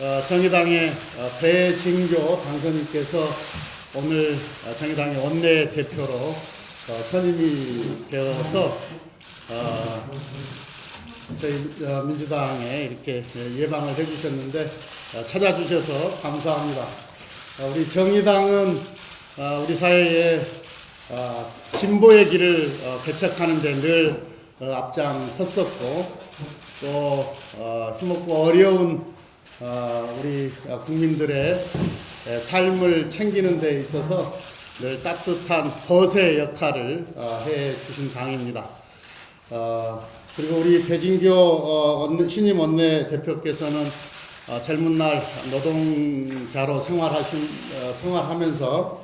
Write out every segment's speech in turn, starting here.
어, 정의당의 어, 배진교 당선인께서 오늘 어, 정의당의 원내 대표로 어, 선임이 되어서 어, 저희 어, 민주당에 이렇게 예방을 해주셨는데 어, 찾아주셔서 감사합니다. 어, 우리 정의당은 어, 우리 사회에 어, 진보의 길을 어, 개척하는 데 늘 어, 앞장섰었고 또 어, 힘없고 어려운 어, 우리 어, 국민들의 에, 삶을 챙기는 데 있어서 늘 따뜻한 벗의 역할을 어, 해 주신 당입니다. 어, 그리고 우리 배진교 신임 원내 대표께서는 어, 젊은 날 노동자로 생활하신 어, 생활하면서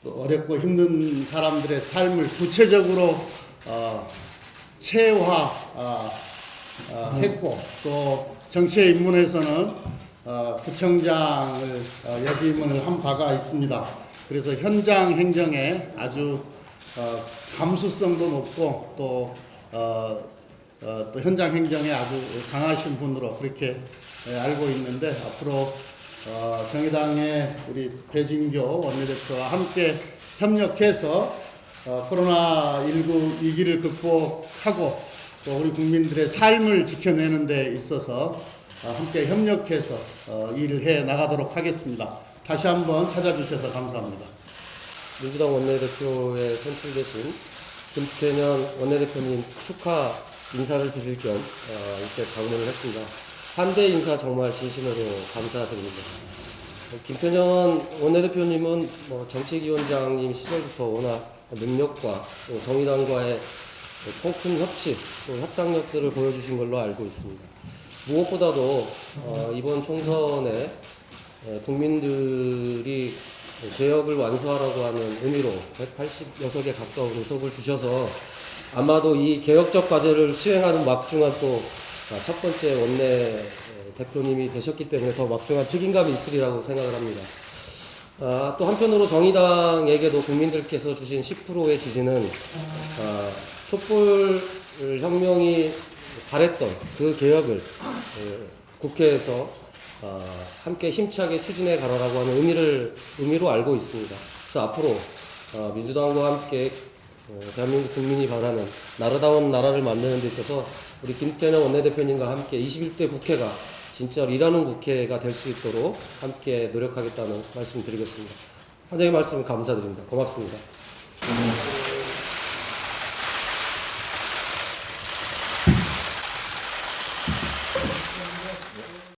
어, 또 어렵고 힘든 사람들의 삶을 구체적으로 어, 체화 어, 어, 했고 또 정치에 입문해서는 어, 구청장을 어, 역임을 한 바가 있습니다. 그래서 현장 행정에 아주 어, 감수성도 높고 또, 어, 어, 또 현장 행정에 아주 강하신 분으로 그렇게 예, 알고 있는데 앞으로 어, 정의당의 우리 배진교 원내대표와 함께 협력해서 어, 코로나19 위기를 극복하고 또 우리 국민들의 삶을 지켜내는 데 있어서 어, 함께 협력해서 어, 일을 해 나가도록 하겠습니다. 다시 한번 찾아주셔서 감사합니다. 민주당 원내대표에 선출되신 김태년 원내대표님 축하 인사를 드릴 겸 어, 이렇게 방문을 했습니다. 한대 인사 정말 진심으로 감사드립니다. 어, 김태년 원내대표님은 뭐 정책위원장님 시절부터 워낙 능력과 또 정의당과의 통큰 협치, 또 협상력들을 보여주신 걸로 알고 있습니다. 무엇보다도 어, 이번 총선에 에, 국민들이 개혁을 완수하라고 하는 의미로 186에 가까운 의석을 주셔서 아마도 이 개혁적 과제를 수행하는 막중한 또 첫 번째 원내 대표님이 되셨기 때문에 더 막중한 책임감이 있으리라고 생각을 합니다. 아, 또 한편으로 정의당에게도 국민들께서 주신 10%의 지지는 아, 촛불 혁명이 바랬던 그 개혁을 에, 국회에서 아, 함께 힘차게 추진해 가라라고 하는 의미를 의미로 알고 있습니다. 그래서 앞으로 아, 민주당과 함께 어, 대한민국 국민이 바라는 나라다운 나라를 만드는 데 있어서 우리 김태년 원내대표님과 함께 21대 국회가 진짜 일하는 국회가 될 수 있도록 함께 노력하겠다는 말씀 드리겠습니다. 환장의 말씀 감사드립니다. 고맙습니다.